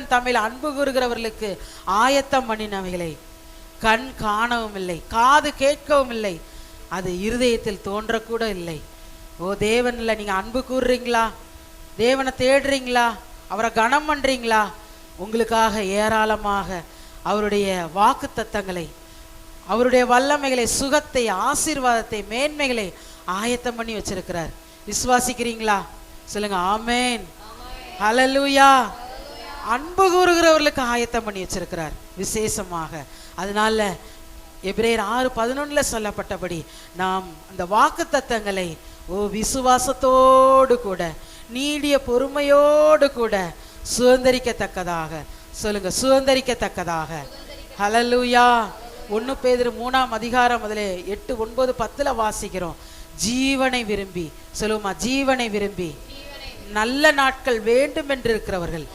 தேவன் தமிழ் அன்பு கூறுகிறவர்களுக்கு ஆயத்தம் பண்ணினவைகளை கண் காணவும் இல்லை காது கேட்கவும் இல்லை அது இருதயத்தில் தோன்றக்கூட இல்லை. ஓ தேவன்ல நீங்க அன்பு கூறுறீங்களா? தேவனை தேடுறீங்களா? அவரை கனம் பண்றீங்களா? உங்களுக்காக ஏராளமாக அவருடைய வாக்கு தத்தங்களை அவருடைய வல்லமைகளை சுகத்தை ஆசீர்வாதத்தை மேன்மைகளை ஆயத்தம் பண்ணி வச்சிருக்கிறார். விசுவாசிக்கிறீங்களா? சொல்லுங்க ஆமேன். ஹalleluya. அன்பு கூறுகிறவர்களுக்கு ஆயத்தம் பண்ணி வச்சிருக்கிறார் விசேஷமாக. அதனால எபிரேயர் ஆறு பதினொன்னுல சொல்லப்பட்டபடி நாம் அந்த வாக்கு தத்தங்களை ஓ விசுவாசத்தோடு கூட நீடிய பொறுமையோடு கூட சுதந்திரிக்கத்தக்கதாக சொல்லுங்க சுதந்திரிக்கத்தக்கதாக. ஹலலூயா ஒன்று பேதுரு மூணாம் அதிகாரம் அதில் எட்டு ஒன்பது பத்துல வாசிக்கிறோம். ஜீவனை விரும்பி சொல்லுமா ஜீவனை விரும்பி. நல்ல நாட்கள் வேண்டும் என்று இருக்கிறவர்கள்.